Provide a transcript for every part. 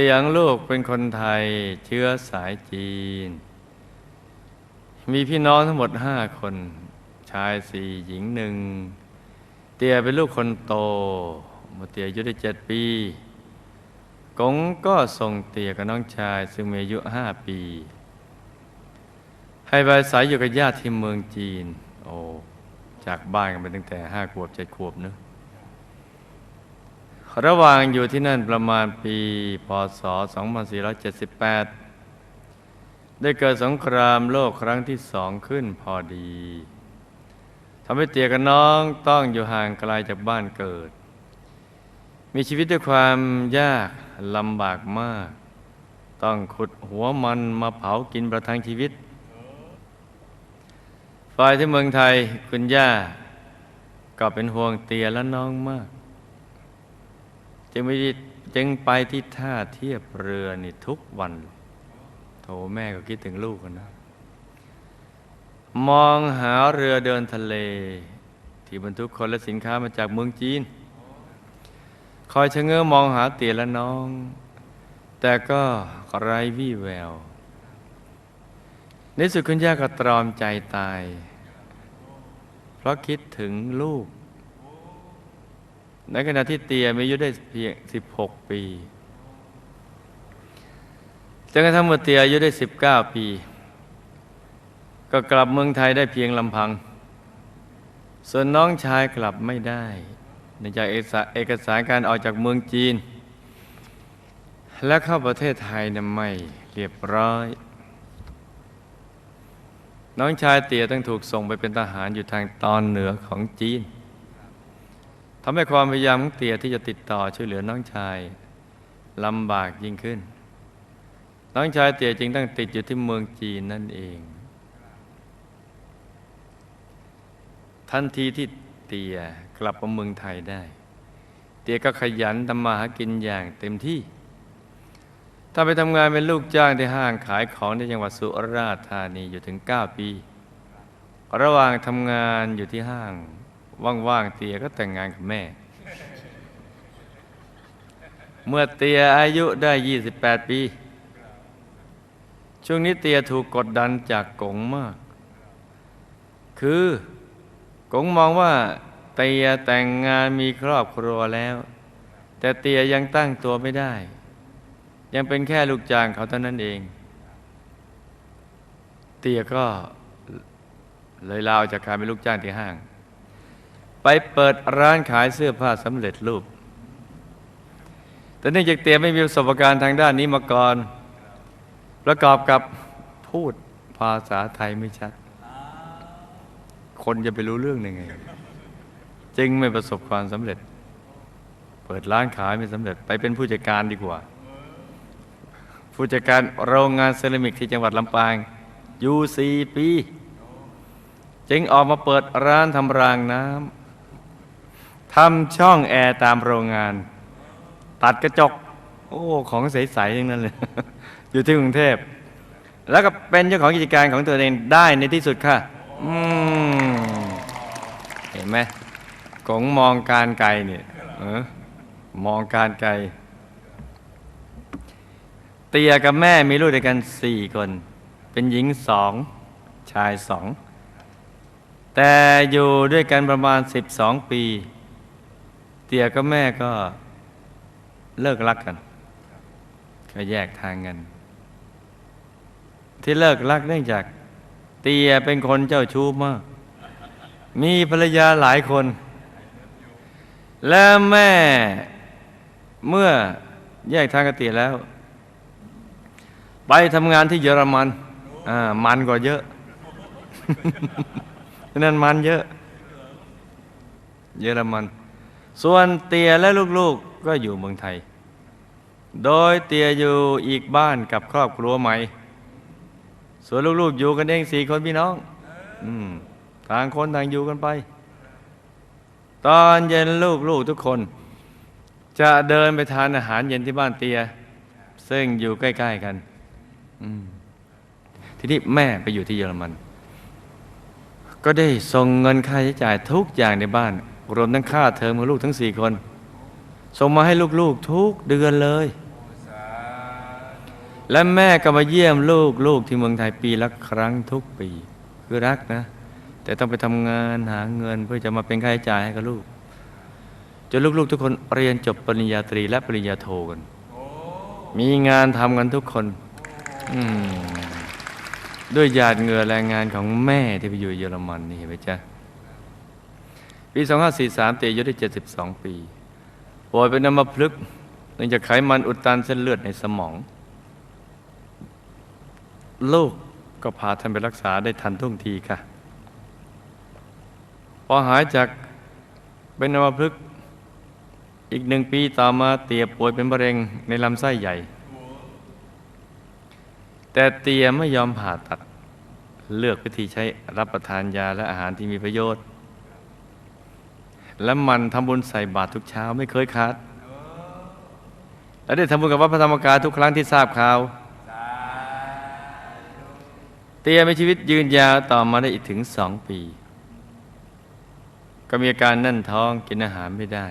ตียงลูกเป็นคนไทยเชื้อสายจีน มีพี่น้องทั้งหมดห้าคน ชายสี่หญิงหนึ่ง เตียเป็นลูกคนโตมื่อเตียอายุได้เจ็ดปี กงก็ส่งเตียกับน้องชาย ซึ่งมีอายุห้าปี ให้ไปอายอยู่กับญาติที่เมืองจีน โอ้ จากบ้านกันไปตั้งแต่ห้าขวบเจ็ดขวบเนอะ ระหว่างอยู่ที่นั่นประมาณปีพศ 2478 ได้เกิดสงครามโลกครั้งที่สองขึ้นพอดีทำให้เตียกับน้องต้องอยู่ห่างไกลจากบ้านเกิด มีชีวิตด้วยความยากลำบากมาก ต้องขุดหัวมันมาเผากินประทังชีวิตฝ่ายที่เมืองไทยคุณย่าก็เป็นห่วงเตียและน้องมาก จึงไปจึงไปที่ท่าเทียบเรือนี่ทุกวัน โถแม่ก็คิดถึงลูกนนะ มองหาเรือเดินทะเล ที่บรรทุกคนและสินค้ามาจากเมืองจีน คอยชะเง้อมองหาเตี๋ยและน้อง แต่ก็ไร้วี่แวว ในสุดคุณย่าก็ตรอมใจตาย เพราะคิดถึงลูก ในขณะที่เตียมีอายุได้เพียง 16 ปีจนกระทั่งเมื่อเตียอายุได้ 19 ปี ก็กลับเมืองไทยได้เพียงลำพัง ส่วนน้องชายกลับไม่ได้เนื่องจากเอกสารเอกสารการออกจากเมืองจีน และเข้าประเทศไทยนั้นไม่เรียบร้อย น้องชายเตียต้องถูกส่งไปเป็นทหารอยู่ทางตอนเหนือของจีน ทำให้ความพยายามของเตียที่จะติดต่อช่วยเหลือน้องชายลำบากยิ่งขึ้น น้องชายเตียจึงต้องติดอยู่ที่เมืองจีนนั่นเอง ทันทีที่เตียกลับมาเมืองไทยได้ เตียก็ขยันทำมาหากินอย่างเต็มที่ ถ้าไปทำงานเป็นลูกจ้างที่ห้างขายของในจังหวัดสุราษฎร์ธานีอยู่ถึง 9 ปี ระหว่างทำงานอยู่ที่ห้าง ว่างๆเตียก็แต่งงานกับแม่ เมื่อเตียอายุได้ 28 ปี ช่วงนี้เตียถูกกดดันจากกงมาก คือกงมองว่าเตียแต่งงานมีครอบครัวแล้ว แต่เตียยังตั้งตัวไม่ได้ ยังเป็นแค่ลูกจ้างเขาเท่านั้นเอง เตียก็เลยลาออกจากการเป็นลูกจ้างที่ห้าง ไปเปิดร้านขายเสื้อผ้าสำเร็จรูป แต่เนื่องจากเตียไม่มีประสบการณ์ทางด้านนี้มาก่อน ประกอบกับพูดภาษาไทยไม่ชัด คนจะไปรู้เรื่องยังไง จึงไม่ประสบความสำเร็จ เปิดร้านขายไม่สำเร็จ ไปเป็นผู้จัดการดีกว่า ผู้จัดการโรงงานเซรามิกที่จังหวัดลำปางอยู่สี่ปี จึงออกมาเปิดร้านทำรางน้ำ ทำช่องแอร์ตามโรงงาน ตัดกระจก โอ้ของใสๆทั้งนั้นเลย อยู่ที่กรุงเทพ แล้วก็เป็นเจ้าของกิจการของตัวเองได้ในที่สุดค่ะเห็นไหมกงมองการไกลเนี่ยออมองการไกล เตียกับแม่มีลูกด้วยกันสี่คน เป็นหญิงสองชายสอง แต่อยู่ด้วยกันประมาณสิบสองปี เตียกับแม่ก็เลิกรักกัน ก็แยกทางกัน ที่เลิกรักเนื่องจาก เตียเป็นคนเจ้าชู้มาก มีภรรยาหลายคน และแม่เมื่อแยกทางกับเตียแล้ว ไปทำงานที่เยอรมันอ่ามันกว่าเยอะนั่นมันเยอะ เยอรมัน ส่วนเตียและลูกๆก็อยู่เมืองไทย โดยเตียอยู่อีกบ้านกับครอบครัวใหม่ ส่วนลูกๆอยู่กันเองสี่คนพี่น้องอต่างคนต่างอยู่กันไป ตอนเย็นลูกๆทุกคน จะเดินไปทานอาหารเย็นที่บ้านเตีย ซึ่งอยู่ใกล้ ๆ กันทีนี้แม่ไปอยู่ที่เยอรมัน ก็ได้ส่งเงินค่าใช้จ่ายทุกอย่างในบ้าน รวมทั้งค่าเทอมของลูกทั้งสี่คนส่งมาให้ลูกๆทุกเดือนเลย และแม่ก็มาเยี่ยมลูกลูกที่เมืองไทยปีละครั้งทุกปี คือรักนะ แต่ต้องไปทำงานหาเงินเพื่อจะมาเป็นค่าใช้จ่ายให้กับลูกจนลูกๆ ทุกคนเรียนจบปริญญาตรีและปริญญาโทกัน มีงานทำกันทุกคนด้วยหยาดเหงื่อแรงงานของแม่ที่ไปอยู่เยอรมันนี่เห็นไหมจ๊ะ ปี 2543เตยอายุได้ 72 ปีป่วยเป็นอัมพฤกษ์เนื่องจากไขมันอุดตันเส้นเลือดในสมอง ลูกก็พาท่านไปรักษาได้ทันท่วงทีค่ะ พอหายจากเป็นอัมพฤกษ์อีกหนึ่งปีต่อมาเตียป่วยเป็นมะเร็งในลำไส้ใหญ่ แต่เตียไม่ยอมผ่าตัด เลือกวิธีใช้รับประทานยาและอาหารที่มีประโยชน์ และมันทำบุญใส่บาตรทุกเช้าไม่เคยขาดและได้ทำบุญกับวัดพระธรรมกายทุกครั้งที่ทราบข่าวเตียมีชีวิตยืนยาวต่อมาได้อีกถึงสองปี ก็มีอาการแนั่นท้องกินอาหารไม่ได้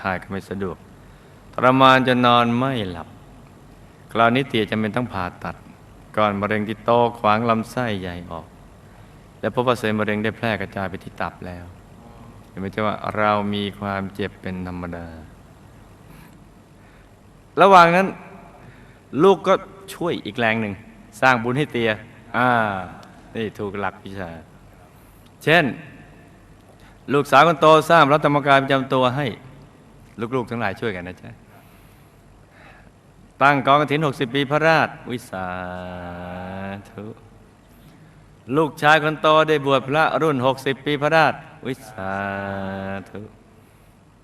ถ่ายก็ไม่สะดวกทรมานจนนอนไม่หลับ คราวนี้เตียจำเป็นต้องผ่าตัด ก่อนมะเร็งที่โตขวางลำไส้ใหญ่ออก และพบว่าเซลล์มะเร็งได้แพร่กระจายไปที่ตับแล้ว ไหมจ๊ะว่าเรามีความเจ็บเป็นธรรมดา ระหว่างนั้น ลูกก็ช่วยอีกแรงหนึ่ง สร้างบุญให้เตีย อ่า นี่ถูกหลักวิชา เช่น ลูกสาวคนโตสร้างรัฐธรรมกายประจำตัวให้ ลูกๆทั้งหลายช่วยกันนะจ๊ะตั้งกองกฐิน 60 ปีพระราช วิสาธุ ลูกชายคนโตได้บวชพระรุ่น 60 ปีพระราช วิสาธุ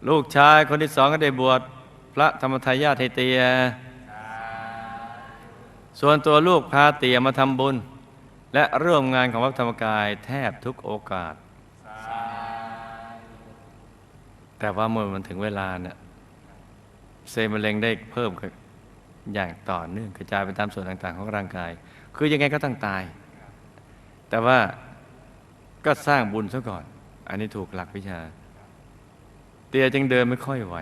ลูกชายคนที่สองก็ได้บวชพระธรรมทายาทเตีย ส่วนตัวลูกพาเตียมาทำบุญ และร่วมงานของวัดธรรมกายแทบทุกโอกาส แต่ว่าเมื่อมันถึงเวลาเนี่ยเซลล์มะเร็งได้เพิ่มขึ้นอย่างต่อเนื่องกระจายไปตามส่วนต่าง ๆ ของร่างกาย คือยังไงก็ต้องตาย แต่ว่าก็สร้างบุญซะก่อน อันนี้ถูกหลักวิชา เตียจึงเดินไม่ค่อยไหว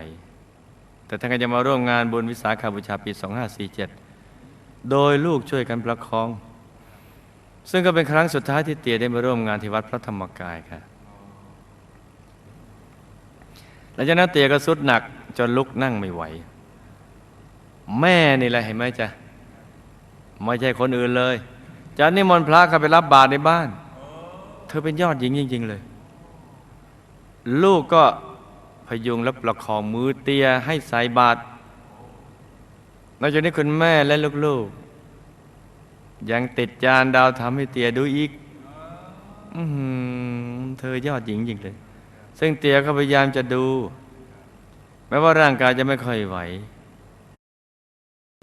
แต่ท่านก็จะมาร่วมงานบุญวิสาขาบูชาปี 2547 โดยลูกช่วยกันประคอง ซึ่งก็เป็นครั้งสุดท้ายที่เตียได้มาร่วมงานที่วัดพระธรรมกายค่ะหลังจากนั้นเตียก็สุดหนักจนลุกนั่งไม่ไหว แม่นี่แหละเห็นไหมจ๊ะไม่ใช่คนอื่นเลยจะนิมนต์พระเข้าไปรับบาตรในบ้าน เธอเป็นยอดหญิงจริง ๆ เลย ลูกก็พยุงและประคองมือเตียให้ใส่บาตรนอกจากนี้คุณแม่และลูกๆ ยังติดจานดาวทำให้เตียดูอีกอเธอยอดหญิงจริงเลย ซึ่งเตียก็พยายามจะดู แม้ว่าร่างกายจะไม่ค่อยไหว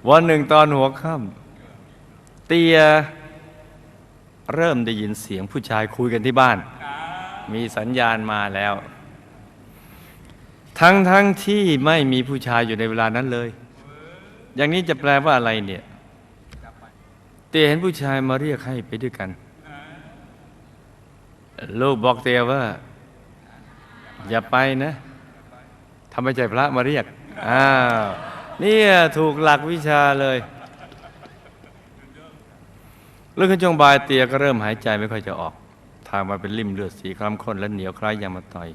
วันหนึ่งตอนหัวค่ำเตียเริ่มได้ยินเสียงผู้ชายคุยกันที่บ้าน มีสัญญาณมาแล้ว ทั้งทั้งที่ไม่มีผู้ชายอยู่ในเวลานั้นเลย อย่างนี้จะแปลว่าอะไรเนี่ยเตียเห็นผู้ชายมาเรียกให้ไปด้วยกัน ลูกบอกเตียว่า อย่าไปนะทำไมใจพระมาเรียกอ้าวนี่ถูกหลักวิชาเลยเรื่องขึ้นจงบายเตียก็เริ่มหายใจไม่ค่อยจะออก ทางมาเป็นริ่มเลือดสีคล้ำข้นและเหนียวคล้ายยางมาต่อย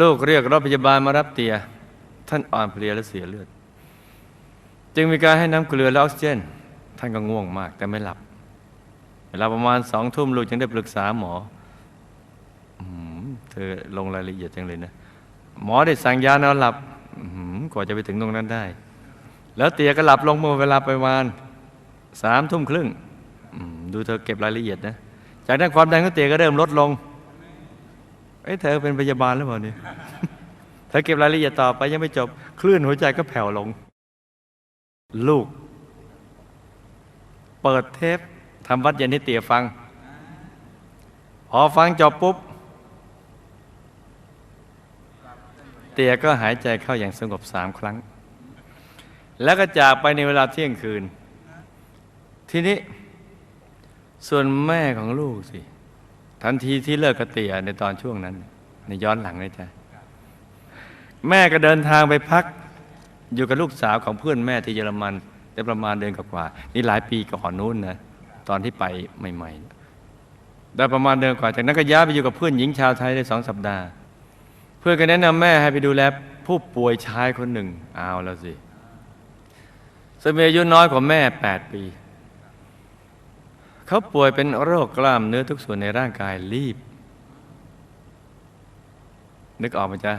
ลูกเรียกรถพยาบาลมารับเตีย ท่านอ่อนเพลียและเสียเลือด จึงมีการให้น้ำเกลือและออกซิเจน ท่านก็ง่วงมากแต่ไม่หลับ เวลาประมาณสองทุ่มลูกจึงได้ปรึกษาหมอเธอลงรายละเอียดจังเลยนะ หมอได้สั่งยานอนหลับกว่าจะไปถึงตรงนั้นได้ แล้วเตียก็หลับลงเมื่อเวลาประมาณสามทุ่มครึ่งดูเธอเก็บรายละเอียดนะ จากนั้นความดันของเตียก็เริ่มลดลงเอ้ยเธอเป็นพยาบาลหรือเปล่าเนี่ยเธอเก็บรายละเอียดต่อไปยังไม่จบ คลื่นหัวใจก็แผ่วลง ลูก เปิดเทปทำวัดเย็นให้เตี๋ยฟัง พอฟังจบปุ๊บ เตี๋ยก็หายใจเข้าอย่างสงบสามครั้ง แล้วก็จากไปในเวลาเที่ยงคืน ทีนี้ ส่วนแม่ของลูกสิ ทันทีที่เลิกกับเตี๋ยในตอนช่วงนั้นในย้อนหลังเลยจ้ะแม่ก็เดินทางไปพัก อยู่กับลูกสาวของเพื่อนแม่ที่เยอรมันได้ประมาณเดือนกว่านี่หลายปีก่อนนู้นนะตอนที่ไปใหม่ๆได้ประมาณเดือนกว่าจากนั้นก็ย้ายไปอยู่กับเพื่อนหญิงชาวไทยได้สองสัปดาห์ เพื่อนก็แนะนำแม่ให้ไปดูแลผู้ป่วยชายคนหนึ่งเอาแล้วสิซึ่งมีอายุน้อยกว่าแม่แปดปี เขาป่วยเป็นโรคกล้ามเนื้อทุกส่วนในร่างกายรีบ นึกออกไหมจ๊ะ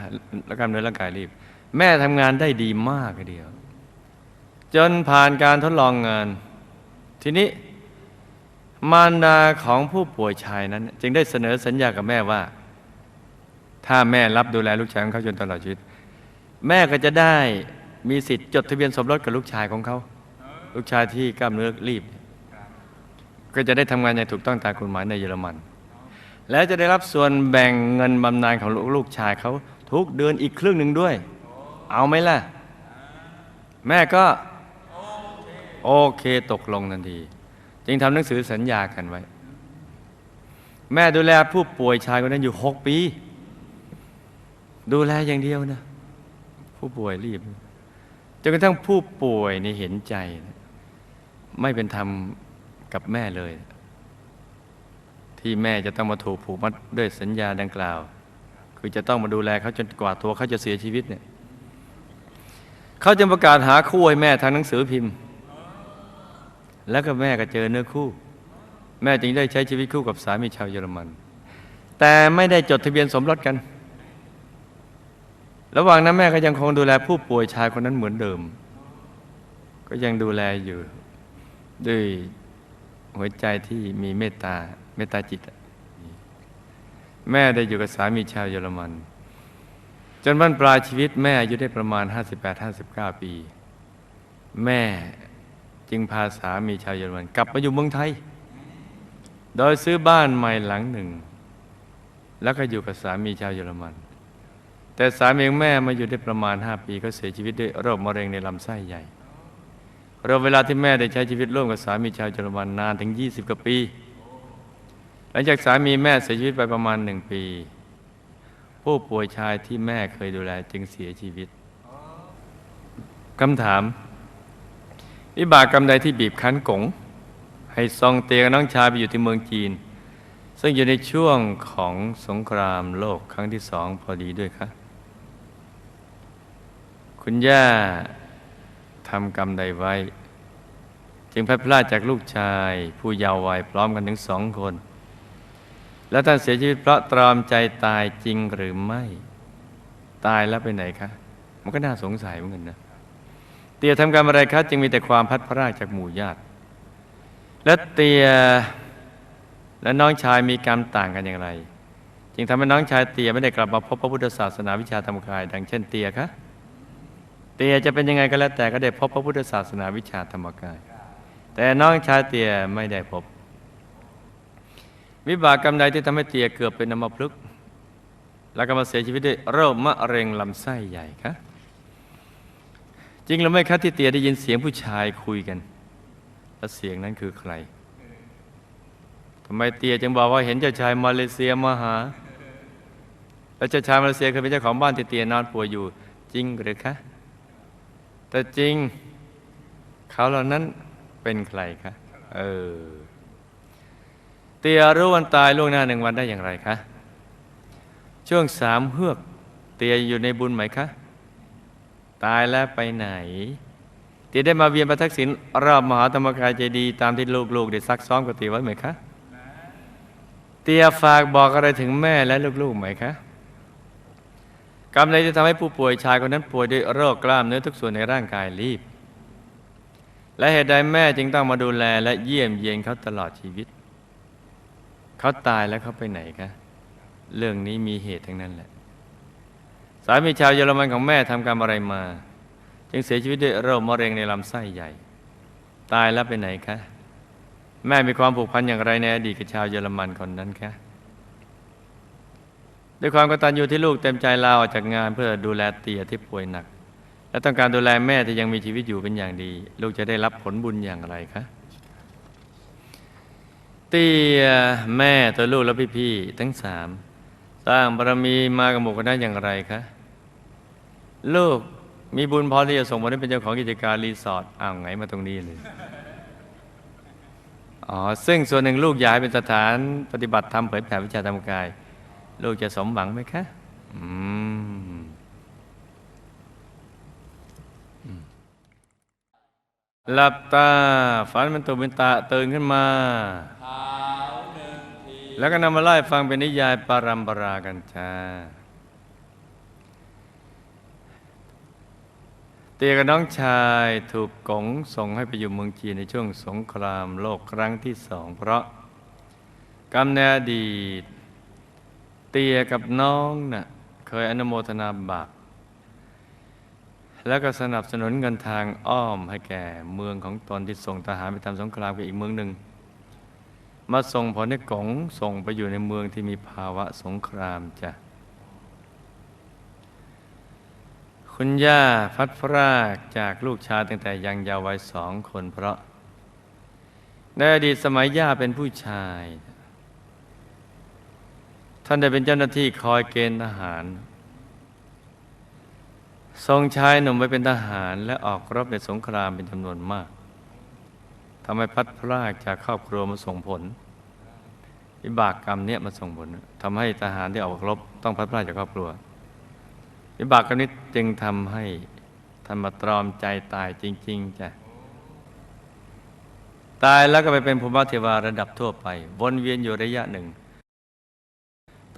แล้วกล้ามเนื้อร่างกายรีบ แม่ทำงานได้ดีมากเดียว จนผ่านการทดลองงาน ทีนี้ มารดาของผู้ป่วยชายนั้น จึงได้เสนอสัญญากับแม่ว่า ถ้าแม่รับดูแลลูกชายของเขาจนตลอดชีวิต แม่ก็จะได้มีสิทธิ์จดทะเบียนสมรสกับลูกชายของเขา ลูกชายที่กล้ามเนื้อรีบ ก็จะได้ทำงานอย่างถูกต้องตามกฎหมายในเยอรมัน และจะได้รับส่วนแบ่งเงินบำนาญของลูกชายเขาทุกเดือนอีกครึ่งหนึ่งด้วย เอาไหมล่ะ แม่ก็โอเคตกลงทันที จึงทำหนังสือสัญญากันไว้ แม่ดูแลผู้ป่วยชายคนนั้นอยู่หกปี ดูแลอย่างเดียวนะ ผู้ป่วยรีบจนกระทั่งผู้ป่วยนี่เห็นใจ ไม่เป็นธรรม กับแม่เลย ที่แม่จะต้องมาถูกผูกมัดด้วยสัญญาดังกล่าว คือจะต้องมาดูแลเขาจนกว่าตัวเขาจะเสียชีวิตเนี่ยเขาจะประกาศหาคู่ให้แม่ทางหนังสือพิมพ์ แล้วก็แม่ก็เจอเนื้อคู่ แม่จึงได้ใช้ชีวิตคู่กับสามีชาวเยอรมัน แต่ไม่ได้จดทะเบียนสมรสกัน ระหว่างนั้นแม่ก็ยังคงดูแลผู้ป่วยชายคนนั้นเหมือนเดิม ก็ยังดูแลอยู่ด้วย หัวใจที่มีเมตตาเมตตาจิต แม่ได้อยู่กับสามีชาวเยอรมัน จนบรรปลายชีวิตแม่อายุได้ประมาณ 58-59 ปี แม่จึงพาสามีชาวเยอรมัน กลับมาอยู่เมืองไทย โดยซื้อบ้านใหม่หลังหนึ่ง แล้วก็อยู่กับสามีชาวเยอรมัน แต่สามีของแม่มาอยู่ได้ประมาณ 5 ปีก็เสียชีวิตด้วยโรคมะเร็งในลำไส้ใหญ่ รวมเวลาที่แม่ได้ใช้ชีวิตร่วมกับสามีชาวเยอรมันนานถึง 20 กว่าปี หลังจากสามีแม่เสียชีวิตไปประมาณหนึ่งปี ผู้ป่วยชายที่แม่เคยดูแลจึงเสียชีวิตคำถาม วิบากกรรมใดที่บีบคั้นกงให้ซองเตียกับน้องชายไปอยู่ที่เมืองจีน ซึ่งอยู่ในช่วงของสงครามโลกครั้งที่สองพอดีด้วยคะคุณย่า ทำกรรมใดไว้ จึงพลัดพรากจากลูกชาย ผู้เยาว์วัยพร้อมกันถึงสองคน แล้วท่านเสียชีวิตเพราะตรอมใจตายจริงหรือไม่ ตายแล้วไปไหนคะ มันก็น่าสงสัยเหมือนกันนะเตียทำกรรมอะไรคะจึงมีแต่ความพัดพรากจากหมู่ญาติ และเตียและน้องชายมีกรรมต่างกันอย่างไร จึงทำให้น้องชายเตียไม่ได้กลับมาพบพระพุทธศาสนาวิชาธรรมกาย ดังเช่นเตียคะ เตียจะเป็นยังไงก็แล้วแต่ก็ได้พบพระพุทธศาสนาวิชาธรรมกาย แต่น้องชายเตียไม่ได้พบ วิบากกรรมใดที่ทำให้เตียเกือบเป็นอัมพฤกแล้วก็มาเสียชีวิตด้วยโรคมะเร็งลำไส้ใหญ่คะจริงหรือไม่คะที่เตียได้ยินเสียงผู้ชายคุยกัน แล้วเสียงนั้นคือใครทำไมเตียจึงบอกว่าเห็นเจ้าชายมาเลเซียมาหา แล้วเจ้าชายมาเลเซียเคยเป็นเจ้าของบ้านที่เตียนอนป่วยอยู่ จริงหรือคะ แต่จริงเขาเหล่านั้นเป็นใครคะเออเตียรู้วันตายล่วงหน้าหนึ่งวันได้อย่างไรคะช่วงสามเฮือก เตียอยู่ในบุญไหมคะ ตายแล้วไปไหน เตียได้มาเวียนประทักษิณรอบมหาธรรมกายเจดีย์ตามที่ลูกๆได้ซักซ้อมกับเตียไว้ไหมคะ เตียฝากบอกอะไรถึงแม่และลูกๆไหมคะ กรรมใดที่ทำให้ผู้ป่วยชายคนนั้นป่วยด้วยโรคกล้ามเนื้อทุกส่วนในร่างกายรีบ และเหตุใดแม่จึงต้องมาดูแลและเยี่ยมเยียนเขาตลอดชีวิต เขาตายแล้วเขาไปไหนคะเรื่องนี้มีเหตุทั้งนั้นแหละ สามีชาวเยอรมันของแม่ทำกรรมอะไรมา จึงเสียชีวิตด้วยโรคมะเร็งในลำไส้ใหญ่ ตายแล้วไปไหนคะแม่มีความผูกพันอย่างไรในอดีตกับชาวเยอรมันคนนั้นคะ ด้วยความกตัญญูที่ลูกเต็มใจลาออกจากงานเพื่อดูแลเตียที่ป่วยหนัก และต้องการดูแลแม่ที่ยังมีชีวิตอยู่เป็นอย่างดี ลูกจะได้รับผลบุญอย่างไรคะเตียแม่ตัวลูกและพี่ๆทั้งสามสร้างบารมีมากับหมู่คณะอย่างไรคะลูกมีบุญพอที่จะส่งผลให้เป็นเจ้าของกิจการรีสอร์ทอ้าวไงมาตรงนี้เลยอ๋อซึ่งส่วนหนึ่งลูกอยากให้เป็นสถานปฏิบัติธรรมเผยแผ่วิชาธรรมกาย ลูกจะสมหวังไหมคะอืมหลับตา ฝันเป็นตุเป็นตาตื่นขึ้นมา แล้วก็นำมาไล่ฟังเป็นนิยายปารัมปรากันจ้าเตียกับน้องชายถูกกงส่งให้ไปอยู่เมืองจีนในช่วงสงครามโลกครั้งที่สอง เพราะกรรมในอดีต เตียกับน้องน่ะเคยอนุโมทนาบาปแล้วก็สนับสนุนเงินทางอ้อมให้แก่เมืองของตนที่ส่งทหารไปทำสงครามกับอีกเมืองหนึ่ง มาส่งผลให้กงส่งไปอยู่ในเมืองที่มีภาวะสงครามจ้ะคุณย่าพัดพรากจากลูกชายตั้งแต่ยังยาววัยสองคนเพราะ ในอดีตสมัยย่าเป็นผู้ชาย ท่านได้เป็นเจ้าหน้าที่คอยเกณฑ์ทหาร ทรงชายหนุ่มไปเป็นทหารและออกรบในสงครามเป็นจำนวนมากทำให้พัดพรากจากครอบครัวมาส่งผลวิบากกรรมเนี่ยมาส่งผลทำให้ทหารที่ออกรบต้องพัดพรากจากครอบครัววิบากกรรมนี้จึงทำให้ท่านมาตรอมใจตายจริง ๆจ้ะตายแล้วก็ไปเป็นภูมิเทวาระดับทั่วไป วนเวียนอยู่ระยะหนึ่ง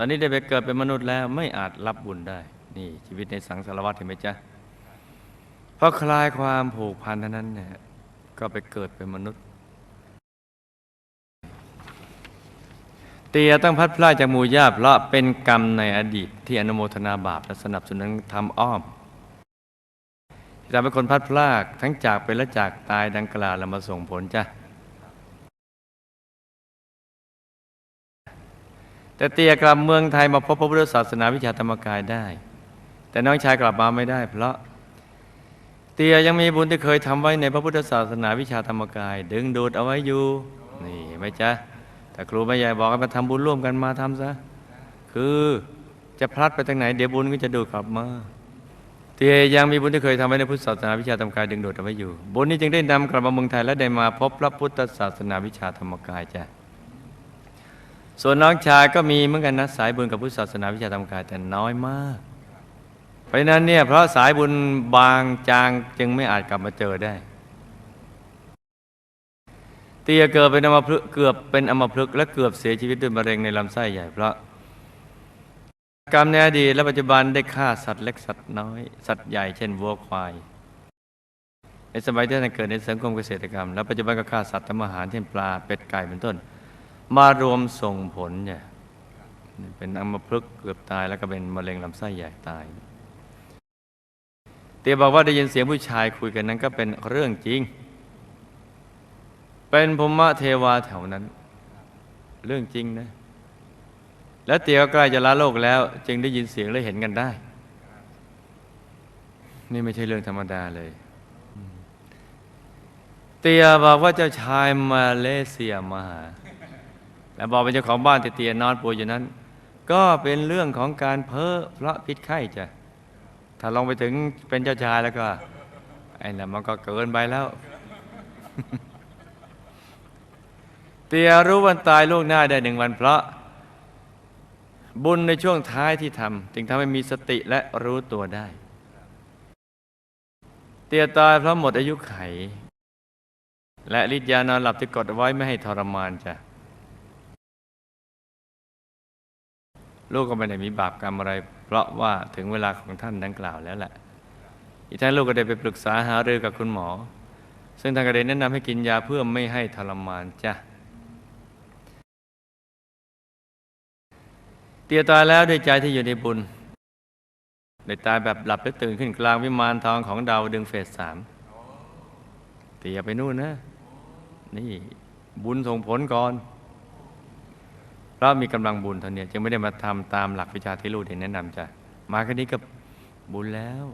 อนนี้ได้ไปเกิดเป็นมนุษย์แล้วไม่อาจรับบุญได้ นี่ชีวิตในสังสารวัฏเห็นไหมจ๊ะเพราะคลายความผูกพันเท่านั้นเนี่ยก็ไปเกิดเป็นมนุษย์ เตียต้องพัดพลาดจากหมู่ญาติเพราะเป็นกรรมในอดีต ที่อนุโมทนาบาปและสนับสนุนทำอ้อมที่ทำให้คนพัดพลากทั้งจากไปและจากตายดังกล่าวแล้วมาส่งผลจ้ะ แต่เตียกลับเมืองไทยมาพบพระพุทธศาสนาวิชาธรรมกายได้ แต่น้องชายกลับมาไม่ได้ เพราะเตียยังมีบุญที่เคยทำไว้ในพระพุทธศาสนาวิชาธรรมกาย ดึงดูดเอาไว้อยู่ นี่ไหมจ๊ะแต่ครูแม่ใหญ่บอกให้มาทำบุญร่วมกันมาทำซะคือจะพลัดไปทางไหนเดี๋ยวบุญก็จะดูดกลับมาเตียยังมีบุญที่เคยทำไว้ในพุทธศาสนาวิชาธรรมกายดึงดูดเอาไว้อยู่ บุญนี้จึงได้นำกลับมาเมืองไทยและได้มาพบพระพุทธศาสนาวิชาธรรมกายจ้ะ ส่วนน้องชายก็มีเหมือนกันนะสายบุญกับพุทธศาสนาวิชาธรรมกายแต่น้อยมาก เพราะนั้นเนี่ยเพราะสายบุญบางจางจึงไม่อาจกลับมาเจอได้ เตียเกิดเป็นอมพฤกเกือบเป็นอมพฤกและเกือบเสียชีวิตด้วยมะเร็งในลำไส้ใหญ่เพราะกรรมในอดีตและปัจจุบันได้ฆ่าสัตว์เล็กสัตว์น้อย สัตว์ใหญ่เช่นวัวควาย ในสมัยที่ท่านเกิดในสังคมเกษตรกรรม และปัจจุบันก็ฆ่าสัตว์ทำอาหารเช่นปลาเป็ดไก่เป็นต้น มารวมส่งผลเนี่ยเป็นอัมพฤกษ์เกือบตายแล้วก็เป็นมะเร็งลำไส้ใหญ่ตาย เตียบอกว่าได้ยินเสียงผู้ชายคุยกันนั้นก็เป็นเรื่องจริง เป็นภูมิเทวาแถวนั้น เรื่องจริงนะ และเตียก็ใกล้จะละโลกแล้ว จึงได้ยินเสียงและเห็นกันได้ นี่ไม่ใช่เรื่องธรรมดาเลย เตียบอกว่าเจ้าชายมาเลเซียมาหา และบอกเป็นเจ้าของบ้านเตียนอนป่วยอยู่นั้น ก็เป็นเรื่องของการเพ้อเพราะพิษไข้จ้ะถ้าลองไปถึงเป็นเจ้าชายแล้วก็ไอ้นั่นมันก็เกินไปแล้ว เตียรู้วันตายล่วงหน้าได้หนึ่งวันเพราะ บุญในช่วงท้ายที่ทำจึงทำให้มีสติและรู้ตัวได้ เตียตายเพราะหมดอายุไข และฤทธิ์ยานอนหลับที่กดไว้ไม่ให้ทรมานจ้ะ ลูกก็ไม่ได้มีบาปกรรมอะไร เพราะว่าถึงเวลาของท่านดังกล่าวแล้วแหละ อีกทั้งลูกก็ได้ไปปรึกษาหารือกับคุณหมอ ซึ่งทางกระเด็นแนะนำให้กินยาเพื่อไม่ให้ทรมานจ้ะเตียตายแล้วด้วยใจที่อยู่ในบุญได้ตายแบบหลับและตื่นขึ้นกลางวิมานทองของดาวดึงเฟสสามเตียไปนู่นนะ นี่บุญส่งผลก่อน เพราะมีกำลังบุญเท่านี้จึงไม่ได้มาทำตามหลักวิชาที่ลูกได้แนะนำจ้ะมาแค่นี้ก็บุญแล้ว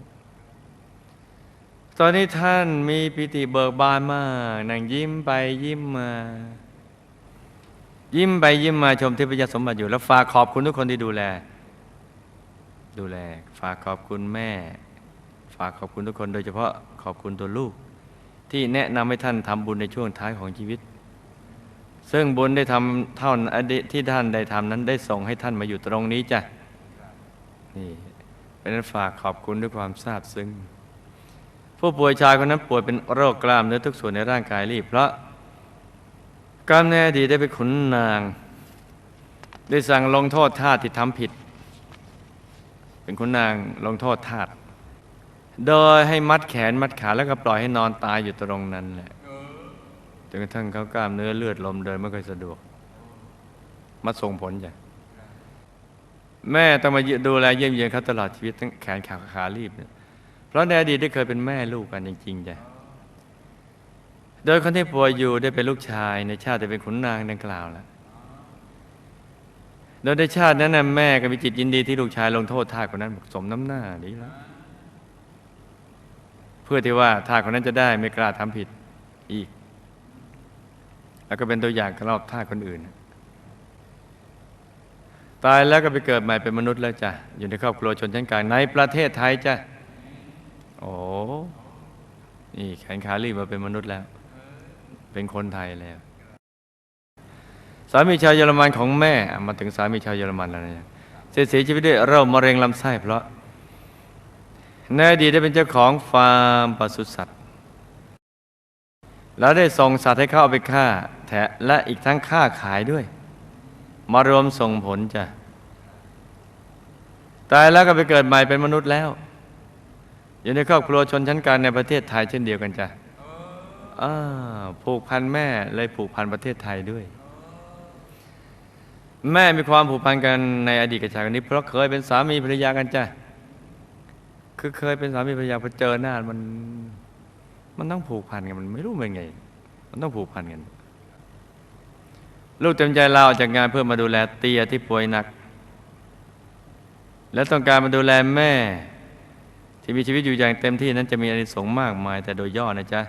ตอนนี้ท่านมีปิติเบิกบานมากนั่งยิ้มไปยิ้มมา ยิ้มไปยิ้มมาชมเทพยสมบัติอยู่ แล้วฝากขอบคุณทุกคนที่ดูแล ดูแล ฝากขอบคุณแม่ ฝากขอบคุณทุกคน โดยเฉพาะขอบคุณตัวลูก ที่แนะนำให้ท่านทำบุญในช่วงท้ายของชีวิต ซึ่งบุญได้ทำเท่าที่ท่านได้ทำนั้นได้ส่งให้ท่านมาอยู่ตรงนี้จ้ะนี่เป็นนั้นฝากขอบคุณด้วยความซาบซึ้งผู้ป่วยชายคนนั้นป่วยเป็นโรคกล้ามเนื้อทุกส่วนในร่างกายรีบเพราะกล้ามเนื้ออดีตได้ไปขุนนาง ได้สั่งลงโทษทาสที่ทำผิด เป็นขุนนางลงโทษทาสโดยให้มัดแขนมัดขาแล้วก็ปล่อยให้นอนตายอยู่ตรงนั้นแหละ นกระทั่งเขากล้ามเนื้อเลือดลมเดินไม่ค่อยสะดวก มาส่งผลจ้ะแม่ต้องมาดูแลเยี่ยมเยียนเขาตลอดชีวิตทั้งแขนขาขารีบเนี่ยเพราะในอดีตได้เคยเป็นแม่ลูกกันจริงๆจ้ะโดยคนที่ป่วยอยู่ได้เป็นลูกชายในชาติได้เป็นขุนนางดังกล่าวแล้วโดยในชาตินั้นนะแม่ก็มีจิตยินดีที่ลูกชายลงโทษทาสคนนั้นสมน้ำหน้าดีแล้วเพื่อที่ว่าทาสคนนั้นจะได้ไม่กล้าทำผิดอีก แล้วก็เป็นตัวอย่างสำหรับท่าคนอื่น ตายแล้วก็ไปเกิดใหม่เป็นมนุษย์แล้วจ้ะ อยู่ในครอบครัวชนชั้นกลางในประเทศไทยจ้ะ โอ้นี่แขนขาลีบมาเป็นมนุษย์แล้ว เป็นคนไทยแล้ว สามีชาวเยอรมันของแม่ มาถึงสามีชาวเยอรมันแล้วเนี่ยเสียเสียชีวิตด้วยโรคมะเร็งลำไส้เพราะในอดีตได้เป็นเจ้าของฟาร์มปศุสัตว์ แล้วได้ส่งสัตว์ให้เข้าไปฆ่าะและอีกทั้งฆ่าขายด้วย มารวมส่งผลจ้ะตายแล้วก็ไปเกิดใหม่เป็นมนุษย์แล้ว อยู่ในครอบครัวชนชั้นกลางในประเทศไทยเช่นเดียวกันจ้ะผูกพันแม่เลยผูกพันประเทศไทยด้วย แม่มีความผูกพันกันในอดีตกับชายคนนี้ เพราะเคยเป็นสามีภรรยากันจ้ะคือเคยเป็นสามีภรรยาพอเจอหน้ามัน มันต้องผูกพันกันมันไม่รู้เป็นไง มันต้องผูกพันกัน ลูกเต็มใจลาออกจากงานเพื่อมาดูแลเตียที่ป่วยหนัก และต้องการมาดูแลแม่ ที่มีชีวิตอยู่อย่างเต็มที่นั้นจะมีอานิสงส์มากมาย แต่โดยย่อนะจ๊ะ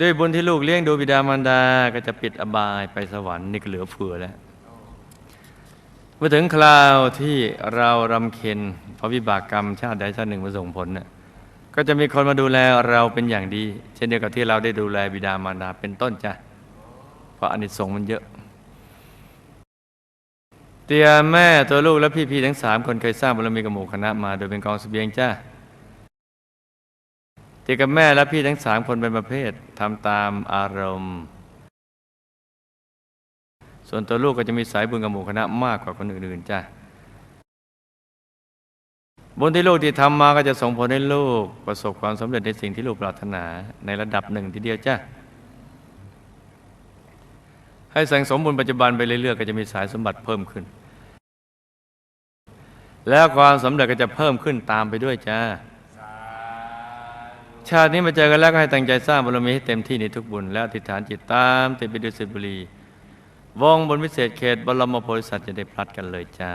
ด้วยบุญที่ลูกเลี้ยงดูบิดามารดาก็จะปิดอบายไปสวรรค์นี่ก็เหลือเฟือแล้วเมื่อถึงคราวที่เรารำเค็ญเพราะวิบากกรรมชาติใดชาติหนึ่งมาส่งผลน่ะก็จะมีคนมาดูแลเราเป็นอย่างดี เช่นเดียวกับที่เราได้ดูแลบิดามารดาเป็นต้นจ้ะ เพราะอานิสงส์มันเยอะ เตียแม่ตัวลูกและพี่ๆทั้งสามคนเคยสร้างบารมีกับหมู่คณะมาโดยเป็นกองเสบียงจ้าเตียกับแม่และพี่ทั้งสามคนเป็นประเภททำตามอารมณ์ ส่วนตัวลูกก็จะมีสายบุญกับหมู่คณะมากกว่าคนอื่นๆจ้าบุญที่ลูกที่ทำมาก็จะส่งผลให้ลูกประสบความสำเร็จในสิ่งที่ลูกปรารถนาในระดับหนึ่งทีเดียวจ้า ให้สั่งสมบุญปัจจุบันไปเรื่อยๆก็จะมีสายสมบัติเพิ่มขึ้น แล้วความสำเร็จก็จะเพิ่มขึ้นตามไปด้วยจ้าชาตินี้มาเจอกันแล้วก็ให้ตั้งใจสร้างบารมีให้เต็มที่ในทุกบุญ แล้วติฐานจิตตามติดไปด้วยสิบุรีวงบนวิเศษเขตบรมโพธิสัตว์จะได้พลัดกันเลยจ้า